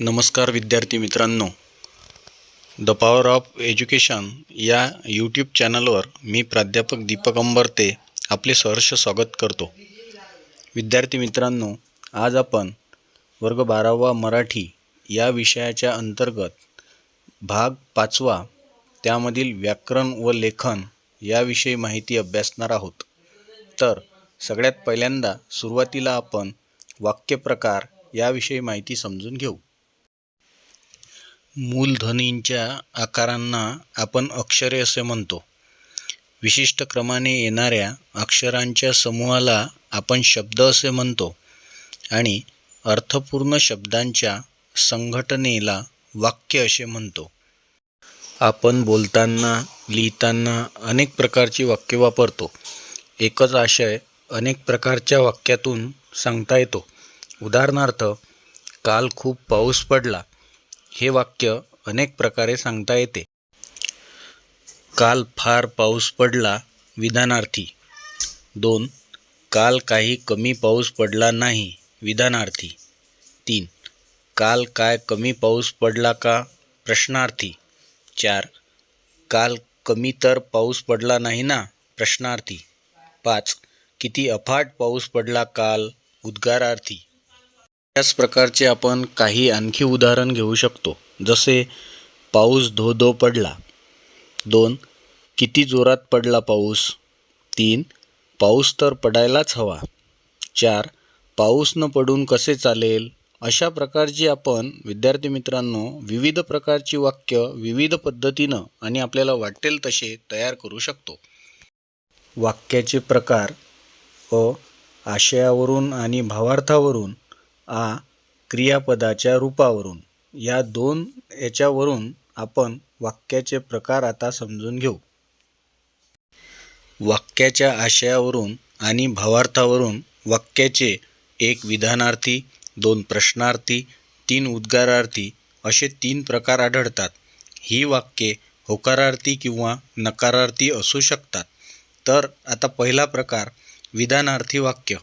नमस्कार विद्यार्थी मित्रांनो. द पॉवर ऑफ एज्युकेशन या यूट्यूब चॅनलवर मी प्राध्यापक दीपक अंबरते आपले सहर्ष स्वागत करतो. विद्यार्थी मित्रांनो आज आपण वर्ग बारावा मराठी या विषयाच्या अंतर्गत भाग पाचवा त्यामधील व्याकरण व लेखन याविषयी माहिती अभ्यासणार आहोत. तर सगळ्यात पहिल्यांदा सुरुवातीला आपण वाक्यप्रकार याविषयी माहिती समजून घेऊ. मूलध्वनींच्या आकारांना आपण अक्षरे असे म्हणतो. विशिष्ट क्रमाने येणाऱ्या अक्षरांच्या समूहाला आपण शब्द असे म्हणतो आणि अर्थपूर्ण शब्दांच्या संघटनेला वाक्य असे म्हणतो. आपण बोलताना लिहिताना अनेक प्रकारची वाक्य वापरतो. एकच आशय अनेक प्रकारच्या वाक्यातून सांगता येतो. उदाहरणार्थ काल खूप पाऊस पडला. हे वाक्य अनेक प्रकारे सांगता येते. काल फार पाऊस पडला विधानार्थी. दोन काल काही कमी पाऊस पडला नाही विधानार्थी. तीन काल काय कमी पाऊस पडला का प्रश्नार्थी. चार काल कमी तर पाऊस पडला नाही ना प्रश्नार्थी. पाच किती अफाट पाऊस पडला काल उद्गारार्थी. त्याच प्रकारचे आपण काही आणखी उदाहरण घेऊ शकतो. जसे पाऊस धो धो पडला. दोन किती जोरात पडला पाऊस. तीन पाऊस तर पडायलाच हवा. चार पाऊस न पडून कसे चालेल? अशा प्रकारची आपण विद्यार्थी मित्रांनो विविध प्रकारची वाक्य विविध पद्धतीनं आणि आपल्याला वाटेल तसे तयार करू शकतो. वाक्याचे प्रकार अ आशयावरून आणि भावार्थावरून आ क्रियापदाच्या रूपावरून. या दोन याच्यावरून आपण वाक्याचे प्रकार आता समजून घेऊ. वाक्याच्या आशयावरून आणि भावार्थावरून वाक्याचे एक विधानार्थी दोन प्रश्नार्थी तीन उद्गारार्थी असे तीन प्रकार आढळतात. ही वाक्ये होकारार्थी किंवा नकारार्थी असू शकतात. तर आता पहिला प्रकार विधानार्थी वाक्य.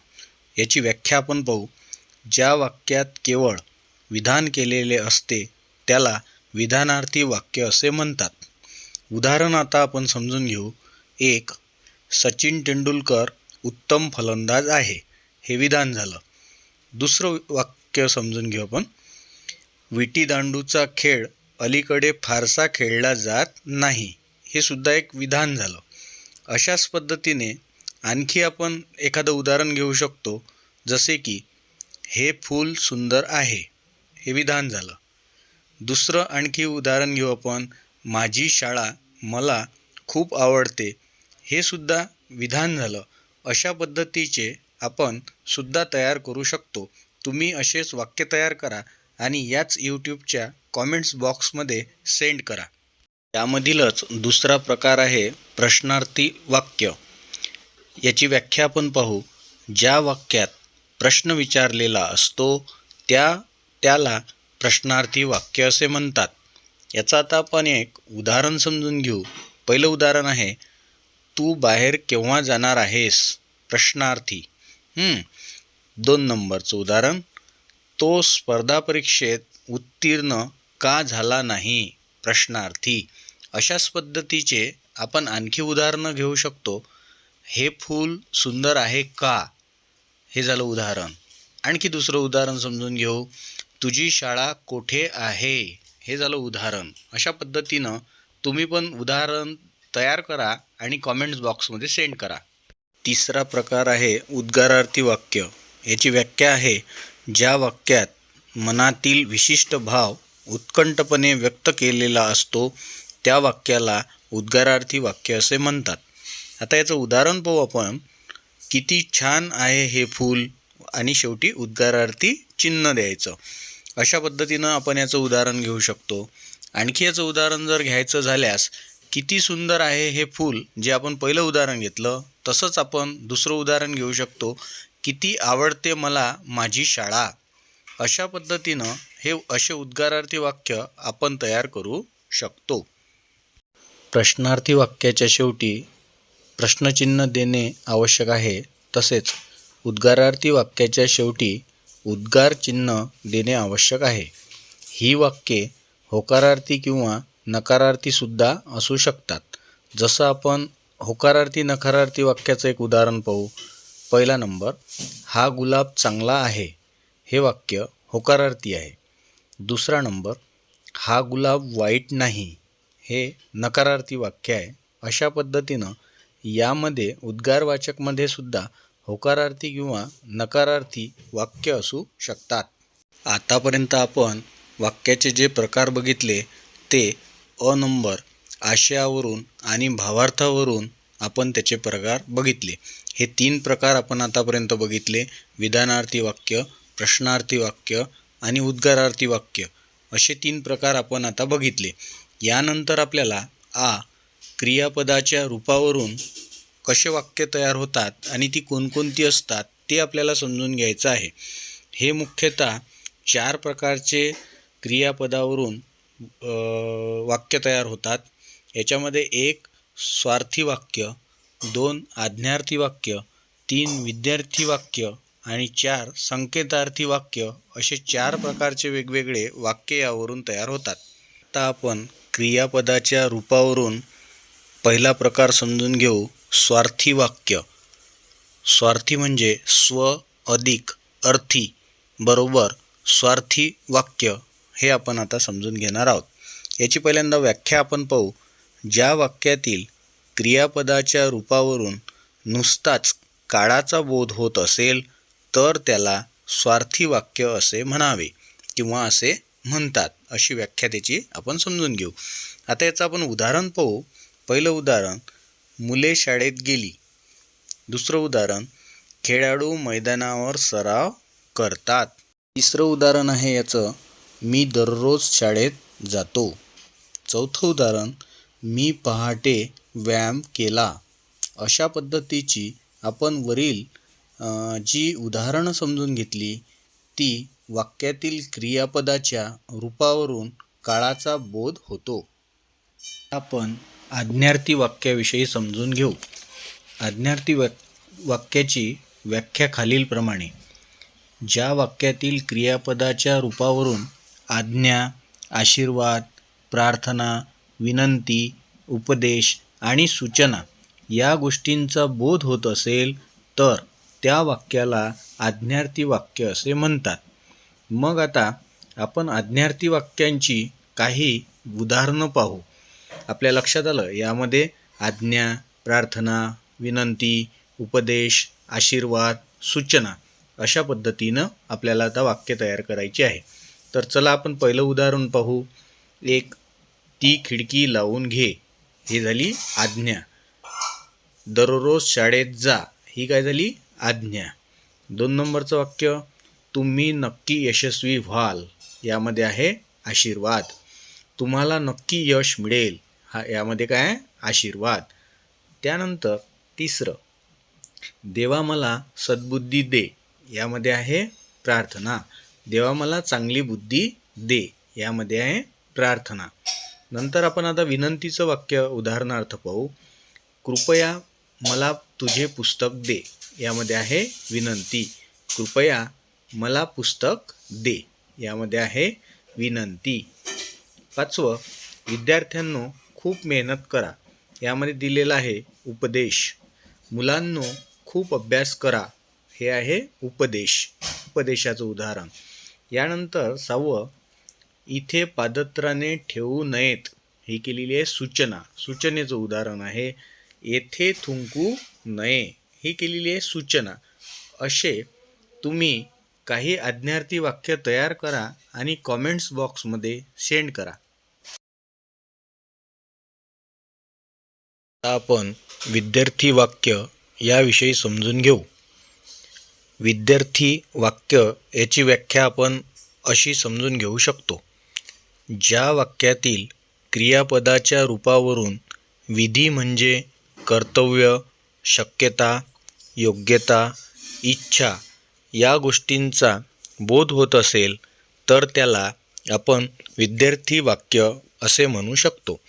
याची व्याख्या आपण पाहू. ज्या वाक्यात केवळ विधान केलेले असते त्याला विधानार्थी वाक्य असे म्हणतात. उदाहरण आता आपण समजून घेऊ. एक सचिन तेंडुलकर उत्तम फलंदाज आहे हे विधान झालं. दुसरं वाक्य समजून घेऊ आपण. विटीदांडूचा खेळ अलीकडे फारसा खेळला जात नाही हे सुद्धा एक विधान झालं. अशाच पद्धतीने आणखी आपण एखादं उदाहरण घेऊ शकतो जसे की हे फूल सुंदर आहे. हे विधान झालं. दुसरं आणखी उदाहरण घेऊ आपण. माझी शाळा मला खूप आवडते. हे सुद्धा विधान झालं. अशा पद्धतीचे आपण सुद्धा तयार करू शकतो. तुम्ही असेच वाक्य तयार करा आणि याच यूट्यूबच्या कॉमेंट्स बॉक्समध्ये सेंड करा. त्यामधीलच दुसरा प्रकार आहे प्रश्नार्थी वाक्य. याची व्याख्या आपण पाहू. ज्या वाक्यात प्रश्न विचारलेला असतो त्या त्याला प्रश्नार्थी वाक्य असे म्हणतात. याचं आता आपण एक उदाहरण समजून घेऊ. पहिलं उदाहरण आहे तू बाहेर केव्हा जाणार आहेस? प्रश्नार्थी. दोन नंबरचं उदाहरण तो स्पर्धा परीक्षेत उत्तीर्ण का झाला नाही? प्रश्नार्थी. अशाच पद्धतीचे आपण आणखी उदाहरणं घेऊ शकतो. हे फूल सुंदर आहे का? हे झालं उदाहरण. आणखी दुसरं उदाहरण समजून घेऊ. तुझी शाळा कोठे आहे? हे झालं उदाहरण. अशा पद्धतीनं तुम्ही पण उदाहरण तयार करा आणि कॉमेंट्स बॉक्समध्ये सेंड करा. तिसरा प्रकार आहे उद्गारार्थी वाक्य. याची व्याख्या आहे ज्या वाक्यात मनातील विशिष्ट भाव उत्कंठपणे व्यक्त केलेला असतो त्या वाक्याला उद्गारार्थी वाक्य असे म्हणतात. आता याचं उदाहरण पाहू आपण. किती छान आहे हे फूल. आणि शेवटी उद्गारार्थी चिन्ह द्यायचं. अशा पद्धतीनं आपण याचं उदाहरण घेऊ शकतो. आणखी याचं उदाहरण जर घ्यायचं झाल्यास किती सुंदर आहे हे फूल जे आपण पहिलं उदाहरण घेतलं तसंच आपण दुसरं उदाहरण घेऊ शकतो. किती आवडते मला माझी शाळा. अशा पद्धतीनं हे असे उद्गारार्थी वाक्य आपण तयार करू शकतो. प्रश्नार्थी वाक्याच्या शेवटी प्रश्नचिन्ह देणे आवश्यक आहे. तसेच उद्गारार्थी वाक्याच्या शेवटी उद्गार चिन्ह देणे आवश्यक आहे. ही वाक्ये होकारार्थी किंवा नकारार्थीसुद्धा असू शकतात. जसं आपण होकारार्थी नकारार्थी वाक्याचं एक उदाहरण पाहू. पहिला नंबर हा गुलाब चांगला आहे. हे वाक्य होकारार्थी आहे. दुसरा नंबर हा गुलाब वाईट नाही. हे नकारार्थी वाक्य आहे. अशा पद्धतीनं यामध्ये उद्गारवाचकमध्ये सुद्धा होकारार्थी किंवा नकारार्थी वाक्य असू शकतात. आतापर्यंत आपण वाक्याचे जे प्रकार बघितले ते अ नंबर आशयावरून आणि भावार्थावरून आपण त्याचे प्रकार बघितले. हे तीन प्रकार आपण आतापर्यंत बघितले. विधानार्थी वाक्य प्रश्नार्थी वाक्य आणि उद्गारार्थी वाक्य. असे तीन प्रकार आपण आता बघितले. यानंतर आपल्याला आ क्रियापदाच्या रूपावरून कसे वाक्य तयार होतात आणि ती कोणकोणती असतात ते आपल्याला समजून घ्यायचं आहे. हे मुख्यतः चार प्रकारचे क्रियापदावरून वाक्य तयार होतात. याच्यामध्ये एक स्वार्थी वाक्य दोन आज्ञार्थी वाक्य तीन विद्यार्थी वाक्य आणि चार संकेतार्थी वाक्य असे चार प्रकारचे वेगवेगळे वाक्य यावरून तयार होतात. आता आपण क्रियापदाच्या रूपावरून पहिला प्रकार समजून घेऊ. स्वार्थी वाक्य. स्वार्थी म्हणजे स्व अधिक अर्थी बरोबर स्वार्थी वाक्य हे आपण आता समजून घेणार आहोत. याची पहिल्यांदा व्याख्या आपण पाहू. ज्या वाक्यातील क्रियापदाच्या रूपावरून नुसताच काळाचा बोध होत असेल तर त्याला स्वार्थी वाक्य असे म्हणावे किंवा असे म्हणतात अशी व्याख्या त्याची आपण समजून घेऊ. आता याचं आपण उदाहरण पाहू. पहिलं उदाहरण मुले शाळेत गेली. दुसरं उदाहरण खेळाडू मैदानावर सराव करतात. तिसरं उदाहरण आहे याचं मी दररोज शाळेत जातो. चौथं उदाहरण मी पहाटे व्यायाम केला. अशा पद्धतीची आपण वरील जी उदाहरणं समजून घेतली ती वाक्यातील क्रियापदाच्या रूपावरून काळाचा बोध होतो. आपण आज्ञार्थी वाक्याविषयी समजून घेऊ. आज्ञार्थी वाक वाक्याची व्याख्या खालीलप्रमाणे. ज्या वाक्यातील क्रियापदाच्या रूपावरून आज्ञा आशीर्वाद प्रार्थना विनंती उपदेश आणि सूचना या गोष्टींचा बोध होत असेल तर त्या वाक्याला आज्ञार्थी वाक्य असे म्हणतात. मग आता आपण आज्ञार्थी वाक्यांची काही उदाहरणं पाहू. आपल्या लक्षात आलं? यामध्ये आज्ञा प्रार्थना विनंती उपदेश आशीर्वाद सूचना अशा पद्धतीनं आपल्याला आता वाक्य तयार करायचे आहे. तर चला आपण पहिलं उदाहरण पाहू. एक ती खिडकी लावून घे. ही झाली आज्ञा. दररोज शाळेत जा. ही काय झाली? आज्ञा. दोन नंबरचं वाक्य तुम्ही नक्की यशस्वी व्हाल. यामध्ये आहे आशीर्वाद. तुम्हाला नक्की यश मिळेल. हा यामध्ये काय आहे? आशीर्वाद. त्यानंतर तिसरं देवा मला सद्बुद्धी दे. यामध्ये आहे प्रार्थना. देवा मला चांगली बुद्धी दे. यामध्ये आहे प्रार्थना. नंतर आपण आता विनंतीचं वाक्य उदाहरणार्थ पाहू. कृपया मला तुझे पुस्तक दे. यामध्ये आहे विनंती. कृपया मला पुस्तक दे. यामध्ये आहे विनंती. पाचवं विद्यार्थ्यांनो खूप मेहनत करा. यामध्ये दिलेलं आहे उपदेश. मुलांनो खूप अभ्यास करा. हे आहे उपदेश. उपदेशाचं उदाहरण. यानंतर सहावं इथे पादत्राने ठेवू नयेत. ही केलेली आहे सूचना. सूचनेचं उदाहरण आहे येथे थुंकू नये. ही केलेली आहे सूचना. असे तुम्ही काही आज्ञार्थी वाक्य तयार करा आणि कॉमेंट्स बॉक्समध्ये सेंड करा. आता आपण विद्यार्थी वाक्य याविषयी समजून घेऊ. विद्यार्थी वाक्य याची व्याख्या आपण अशी समजून घेऊ शकतो. ज्या वाक्यातील क्रियापदाच्या रूपावरून विधी म्हणजे कर्तव्य शक्यता योग्यता इच्छा या गोष्टींचा बोध होत असेल तर त्याला आपण विद्यार्थी वाक्य असे म्हणू शकतो.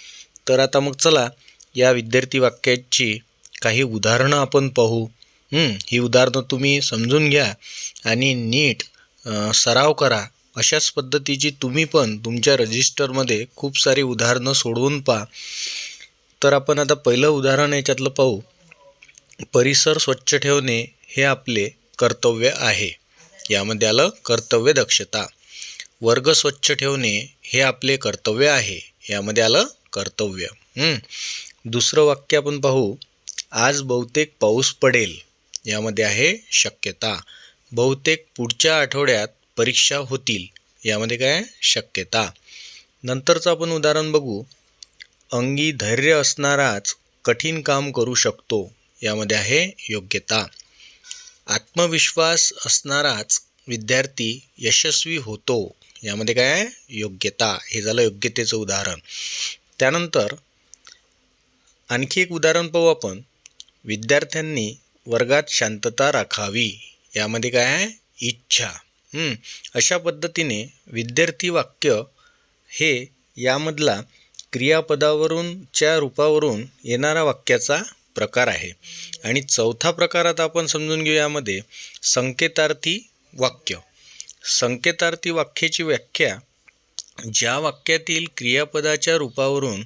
तर आता मग चला या विद्यार्थी वाक्याची काही उदाहरणं आपण पाहू. ही उदाहरणं तुम्ही समजून घ्या आणि नीट सराव करा. अशाच पद्धतीची तुम्ही पण तुमच्या रजिस्टरमध्ये खूप सारी उदाहरणं सोडवून पहा. तर आपण आता पहिलं उदाहरण याच्यातलं पाहू. परिसर स्वच्छ ठेवणे हे आपले कर्तव्य आहे. यामध्ये आलं कर्तव्य दक्षता. वर्ग स्वच्छ ठेवणे हे आपले कर्तव्य आहे. यामध्ये आलं कर्तव्य. दुसरं वाक्य आपण पाहू. आज बहुतेक पाऊस पडेल. यामध्ये आहे शक्यता. बहुतेक पुढच्या आठवड्यात परीक्षा होतील. यामध्ये काय शक्यता. नंतरचं आपण उदाहरण बघू. अंगी धैर्य असणाराच कठीण काम करू शकतो. यामध्ये आहे योग्यता. आत्मविश्वास असणाराच विद्यार्थी यशस्वी होतो. यामध्ये काय आहे? योग्यता. हे झालं योग्यतेचं उदाहरण. त्यानंतर आणखी एक उदाहरण पाहू आपण. विद्यार्थ्यांनी वर्गात शांतता राखावी. यामध्ये काय आहे? इच्छा. अशा पद्धतीने विद्यार्थी वाक्य हे यामधला क्रियापदावरूनच्या रूपावरून येणारा वाक्याचा प्रकार आहे. आणि चौथा प्रकारात आपण समजून घेऊ यामध्ये. संकेतार्थी वाक्य. संकेतार्थी वाक्याची व्याख्या ज्या वाक्यातील क्रियापदाच्या रूपावरून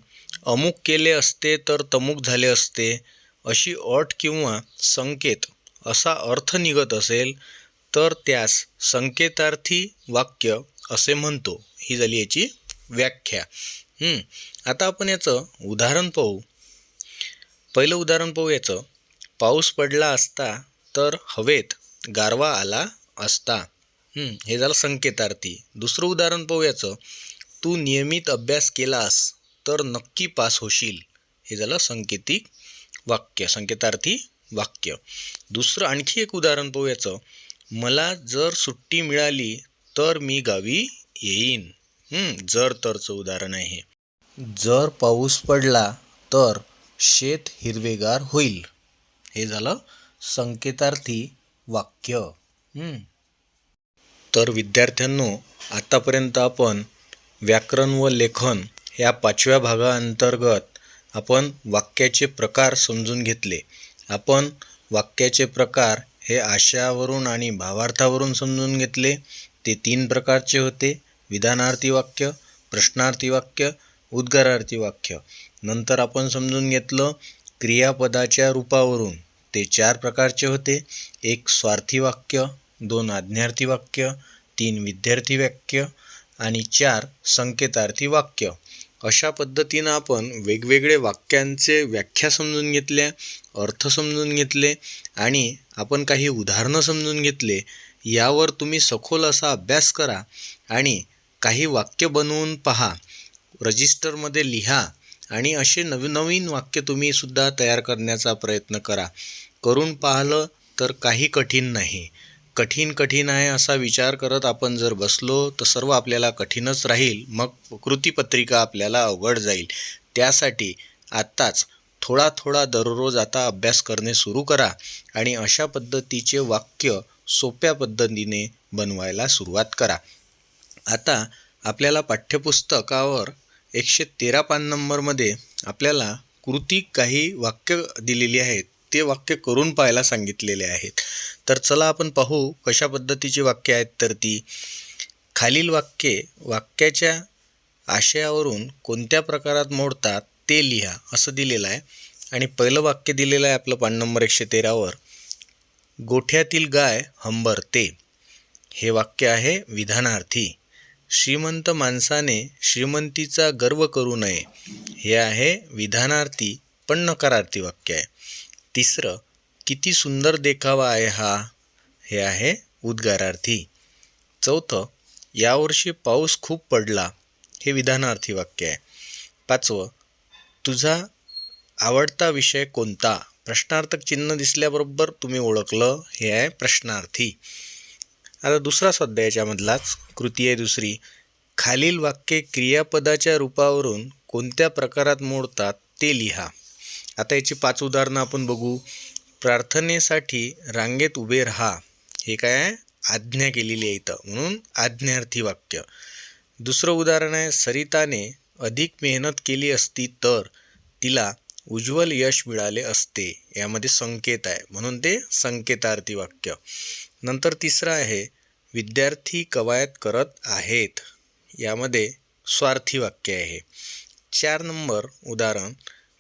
अमुक केले असते तर तमुक झाले असते अशी अट किंवा संकेत असा अर्थ निघत असेल तर त्यास संकेतार्थी वाक्य असे म्हणतो. ही झाली याची व्याख्या. आता आपण याचं उदाहरण पाहू. पहिलं उदाहरण पाहू याचं. पाऊस पडला असता तर हवेत गारवा आला असता. हे झालं संकेतार्थी. दुसरं उदाहरण पाहू याचं. तू नियमित अभ्यास केलास. तर नक्की पास होशील. हे झालं संकेतिक वाक्य संकेतार्थी वाक्य. दुसरं आणखी एक उदाहरण पाहू याचं मला जर सुट्टी मिळाली तर मी गावी येईन. जर तरचं उदाहरण आहे. जर पाऊस पडला तर शेत हिरवेगार होईल. हे झालं संकेतार्थी वाक्य. तर विद्यार्थ्यांनो आतापर्यंत आपण व्याकरण व लेखन या पाचव्या भागाअंतर्गत आपण वाक्याचे प्रकार समजून घेतले. आपण वाक्याचे प्रकार हे आशयावरून आणि भावार्थावरून समजून घेतले. ते तीन प्रकारचे होते. विधानार्थी वाक्य प्रश्नार्थी वाक्य उद्गारार्थी वाक्य. नंतर आपण समजून घेतलं क्रियापदाच्या रूपावरून ते चार प्रकारचे होते. एक स्वार्थी वाक्य दोन आज्ञार्थी वाक्य तीन विद्यार्थी वाक्य आणि चार संकेतार्थी वाक्य. अशा पद्धतीनं आपण वेगवेगळे वाक्यांचे व्याख्या समजून घेतल्या अर्थ समजून घेतले आणि आपण काही उदाहरणं समजून घेतले यावर तुम्ही सखोल असा अभ्यास करा आणि काही वाक्य बनवून पहा. रजिस्टरमध्ये लिहा आणि असे नवनवीन वाक्य तुम्हीसुद्धा तयार करण्याचा प्रयत्न करा. करून पाहिलं तर काही कठीण नाही. कठीण कठीण आहे असा विचार करत आपण जर बसलो तर सर्व आपल्याला कठीणच राहील. मग कृतीपत्रिका आपल्याला अवघड जाईल. त्यासाठी आत्ताच थोडा थोडा दररोज आता अभ्यास करणे सुरू करा आणि अशा पद्धतीचे वाक्य सोप्या पद्धतीने बनवायला सुरुवात करा. आता आपल्याला पाठ्यपुस्तकावर एकशे तेरा पान नंबरमध्ये आपल्याला कृती काही वाक्य दिलेली आहेत. ते वाक्य करून पाहायला सांगितलेले आहेत. तर चला आपण पाहू कशा पद्धतीची वाक्य आहेत तर ती. खालील वाक्ये वाक्याच्या आशयावरून कोणत्या प्रकारात मोडतात ते लिहा असं दिलेलं आहे. आणि पहिलं वाक्य दिलेलं आहे आपलं पान नंबर एकशे तेरावर. गोठ्यातील गाय हंबरते. हे वाक्य आहे विधानार्थी. श्रीमंत माणसाने श्रीमंतीचा गर्व करू नये. हे आहे विधानार्थी पण नकारार्थी वाक्य आहे. तिसरं किती सुंदर देखावा आहे हा? हे आहे उद्गारार्थी. चौथं यावर्षी पाऊस खूप पडला. हे विधानार्थी वाक्य आहे. पाचवं तुझा आवडता विषय कोणता? प्रश्नार्थक चिन्ह दिसल्याबरोबर तुम्ही ओळखलं. हे आहे प्रश्नार्थी. आता दुसरा स्वाध्यायाच्यामधलाच कृती आहे दुसरी. खालील वाक्ये क्रियापदाच्या रूपावरून कोणत्या प्रकारात मोडतात ते लिहा. आता याची पाच उदाहरणं आपण बघू. प्रार्थनेसाठी रांगेत उभे राहा. हे काय आहे? आज्ञा केलेली आहे इथं. म्हणून आज्ञार्थी वाक्य. दुसरं उदाहरण आहे सरिताने अधिक मेहनत केली असती तर तिला उज्ज्वल यश मिळाले असते. यामध्ये संकेत आहे. म्हणून ते संकेतार्थी वाक्य. नंतर तिसरं आहे विद्यार्थी कवायत करत आहेत. यामध्ये स्वार्थी वाक्य आहे. चार नंबर उदाहरण.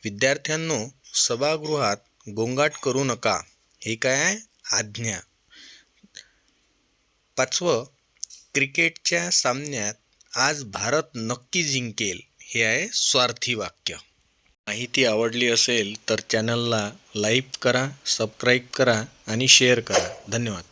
विद्यार्थ्यांनो सभागृहात गोंगाट करू नका. हे काय आहे? आज्ञा. पाचवं क्रिकेटच्या सामन्यात आज भारत नक्की जिंकेल. हे आहे स्वार्थी वाक्य. माहिती आवडली असेल तर चॅनलला लाईक करा सबस्क्राईब करा आणि शेअर करा. धन्यवाद.